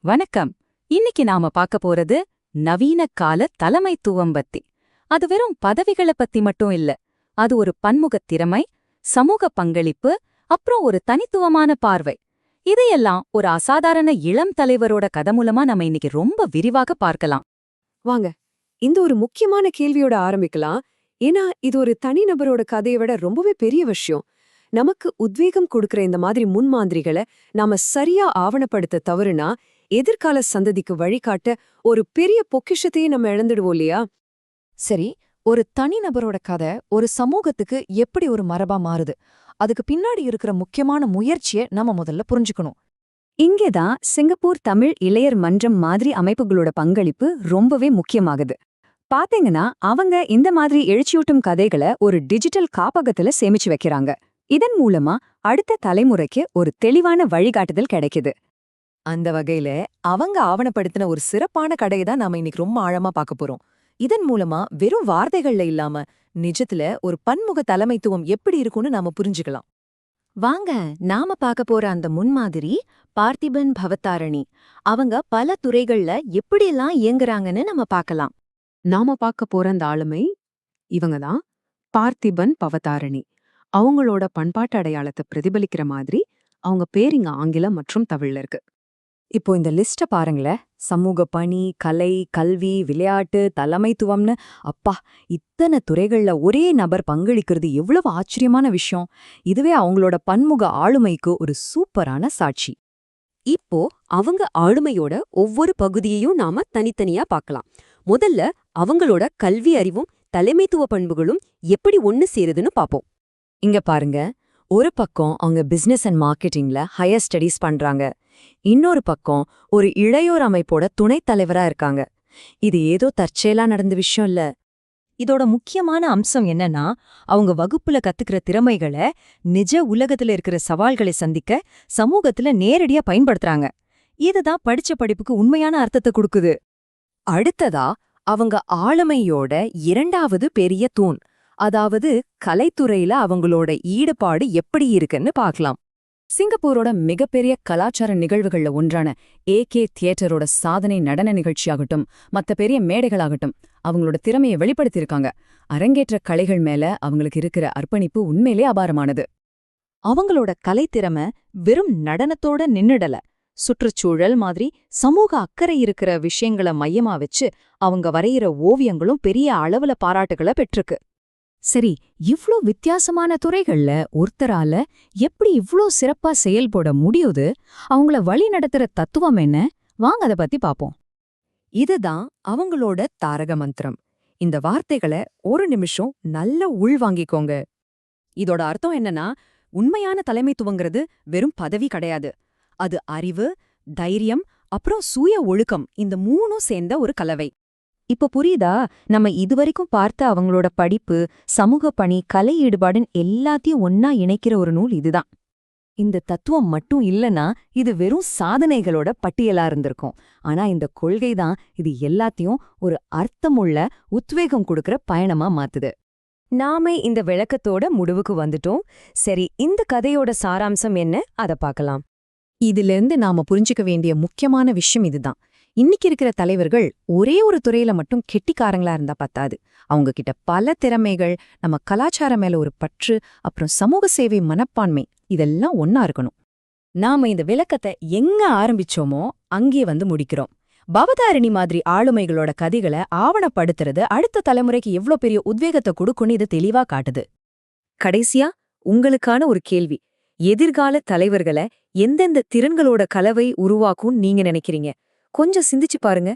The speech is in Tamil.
வணக்கம். இன்னைக்கு நாம பார்க்க போறது நவீன கால தலைமைத்துவம் பத்தி. அது வெறும் பதவிகளை பத்தி மட்டும் இல்ல. அது ஒரு பன்முகத் திறமை சமூக பங்களிப்பு அப்புறம் ஒரு தனித்துவமான பார்வை. இதையெல்லாம் ஒரு அசாதாரண இளம் தலைவரோட கதை மூலமா நம்ம இன்னைக்கு ரொம்ப விரிவாக பார்க்கலாம். வாங்க. இந்த ஒரு முக்கியமான கேள்வியோட ஆரம்பிக்கலாம். ஏன்னா இது ஒரு தனிநபரோட கதையை விட ரொம்பவே பெரிய விஷயம். நமக்கு உத்வேகம் கொடுக்கிற இந்த மாதிரி முன்மாதிரிகளை நாம சரியா ஆவணப்படுத்த தவறுனா எதிர்கால சந்ததிக்கு வழிகாட்ட ஒரு பெரிய பொக்கிஷத்தையே நம்ம இழந்துடுவோம் இல்லையா? சரி ஒரு தனிநபரோட கதை ஒரு சமூகத்துக்கு எப்படி ஒரு மரபா மாறுது? அதுக்கு பின்னாடி இருக்கிற முக்கியமான முயற்சியை நம்ம முதல்ல புரிஞ்சுக்கணும். இங்கேதான் சிங்கப்பூர் தமிழ் இளையர் மன்றம் மாதிரி அமைப்புகளோட பங்களிப்பு ரொம்பவே முக்கியமாகுது. பாத்தீங்கன்னா அவங்க இந்த மாதிரி எழுச்சியூட்டும் கதைகளை ஒரு டிஜிட்டல் காப்பகத்துல சேமிச்சு வைக்கிறாங்க. இதன் மூலமா அடுத்த தலைமுறைக்கு ஒரு தெளிவான வழிகாட்டுதல் கிடைக்குது. அந்த வகையில அவங்க ஆவணப்படுத்தின ஒரு சிறப்பான கடையை தான் நாம இன்னைக்கு ரொம்ப ஆழமா பார்க்க போறோம். இதன் மூலமா வெறும் வார்த்தைகள்ல இல்லாம நிஜத்துல ஒரு பன்முக தலைமைத்துவம் எப்படி இருக்கும்னு நாம புரிஞ்சுக்கலாம். வாங்க நாம பார்க்க போற அந்த முன்மாதிரி பார்த்திபன் பவத்தாரணி. அவங்க பல துறைகள்ல எப்படியெல்லாம் இயங்குறாங்கன்னு நம்ம பார்க்கலாம். நாம பார்க்க போற அந்த ஆளுமை இவங்க தான் பார்த்திபன் பவதாரணி அவங்களோட பண்பாட்டு அடையாளத்தை பிரதிபலிக்கிற மாதிரி அவங்க பேர் இங்க ஆங்கிலம் மற்றும் தமிழ்ல இருக்கு. இப்போ இந்த லிஸ்ட பாருங்களேன். சமூக பணி கலை கல்வி விளையாட்டு தலைமைத்துவம்னு. அப்பா இத்தனை துறைகள்ல ஒரே நபர் பங்களிக்கிறது எவ்வளவு ஆச்சரியமான விஷயம். இதுவே அவங்களோட பன்முக ஆளுமைக்கு ஒரு சூப்பரான சாட்சி. இப்போ அவங்க ஆளுமையோட ஒவ்வொரு பகுதியையும் நாம தனித்தனியா பார்க்கலாம். முதல்ல அவங்களோட கல்வி அறிவும் தலைமைத்துவ பண்புகளும் எப்படி ஒன்னு சேருதுன்னு பாப்போம் இங்க பாருங்க. ஒரு பக்கம் அவங்க பிசினஸ் அண்ட் மார்க்கெட்டிங்ல ஹையர் ஸ்டடீஸ் பண்றாங்க. இன்னொரு பக்கம் ஒரு இளையோர் அமைப்போட துணைத் தலைவரா இருக்காங்க. இது ஏதோ தற்செயலா நடந்த விஷயம் இல்ல. இதோட முக்கியமான அம்சம் என்னன்னா அவங்க வகுப்புல கத்துக்கிற திறமைகளை நிஜ உலகத்துல இருக்கிற சவால்களை சந்திக்க சமூகத்துல நேரடியா பயன்படுத்துறாங்க. இதுதான் படிச்ச படிப்புக்கு உண்மையான அர்த்தத்தை கொடுக்குது. அடுத்ததா அவங்க ஆளுமையோட இரண்டாவது பெரிய தூண். அதாவது கலைத்துறையில அவங்களோட ஈடுபாடு எப்படி இருக்குன்னு பார்க்கலாம். சிங்கப்பூரோட மிகப்பெரிய கலாச்சார நிகழ்வுகள்ல ஒன்றான ஏகே தியேட்டரோட சாதனை நடன நிகழ்ச்சியாகட்டும் மத்த பெரிய மேடைகளாகட்டும் அவங்களோட திறமையை வெளிப்படுத்தியிருக்காங்க. அரங்கேற்ற கலைகள் மேல அவங்களுக்கு இருக்கிற அர்ப்பணிப்பு உண்மையிலே அபாரமானது. அவங்களோட கலைத்திறமை வெறும் நடனத்தோட நின்னுடல. சுற்றுச்சூழல் மாதிரி சமூக அக்கறை இருக்கிற விஷயங்கள மையமா வச்சு அவங்க வரையிற ஓவியங்களும் பெரிய அளவுல பாராட்டுகளை பெற்றிருக்கு. சரி இவ்ளோ வித்தியாசமான துறைகள்ல ஒருத்தரால எப்படி இவ்ளோ சிறப்பா செயல்பட முடியுது? அவங்கள வழி நடத்துற தத்துவம் என்ன? வாங்க அத பத்தி பாப்போம். இதுதான் அவங்களோட தாரக மந்திரம். இந்த வார்த்தைகளை ஒரு நிமிஷம் நல்ல உள்வாங்கிக்கோங்க. இதோட அர்த்தம் என்னன்னா உண்மையான தலைமைத்துவங்கிறது வெறும் பதவி கிடையாது. அது அறிவு தைரியம் அப்புறம் சுய ஒழுக்கம் இந்த மூணும் சேர்ந்த ஒரு கலவை. இப்ப புரியுதா? நம்ம இதுவரைக்கும் பார்த்த அவங்களோட படிப்பு சமூக பணி கலை ஈடுபாடுன்னு எல்லாத்தையும் ஒன்னா இணைக்கிற ஒரு நூல் இதுதான். இந்த தத்துவம் மட்டும் இல்லனா இது வெறும் சாதனைகளோட பட்டியலா இருந்திருக்கும். ஆனா இந்த கொள்கை தான் இது எல்லாத்தையும் ஒரு அர்த்தமுள்ள உத்வேகம் கொடுக்கற பயணமா மாத்துது. நாமே இந்த விளக்கத்தோட முடிவுக்கு வந்துட்டோம். சரி இந்த கதையோட சாராம்சம் என்ன? அத பார்க்கலாம். இதிலிருந்து நாம புரிஞ்சுக்க வேண்டிய முக்கியமான விஷயம் இதுதான். இன்னைக்கு இருக்கிற தலைவர்கள் ஒரே ஒரு துறையில மட்டும் கெட்டிக்காரங்களா இருந்தா பத்தாது. அவங்க கிட்ட பல திறமைகள் நம்ம கலாச்சாரம் மேல ஒரு பற்று அப்புறம் சமூக சேவை மனப்பான்மை இதெல்லாம் ஒன்னா இருக்கணும். நாம இந்த விளக்கத்தை எங்க ஆரம்பிச்சோமோ அங்கே வந்து முடிக்கிறோம். பவதாரிணி மாதிரி ஆளுமைகளோட கதைகளை ஆவணப்படுத்துறது அடுத்த தலைமுறைக்கு எவ்ளோ பெரிய உத்வேகத்தை கொடுக்குன்னு இது தெளிவா காட்டுது. கடைசியா உங்களுக்கான ஒரு கேள்வி. எதிர்கால தலைவர்களை எந்தெந்த திறன்களோட கலவை உருவாக்கும் நீங்க நினைக்கிறீங்க? கொஞ்சம் சிந்திச்சு பாருங்க.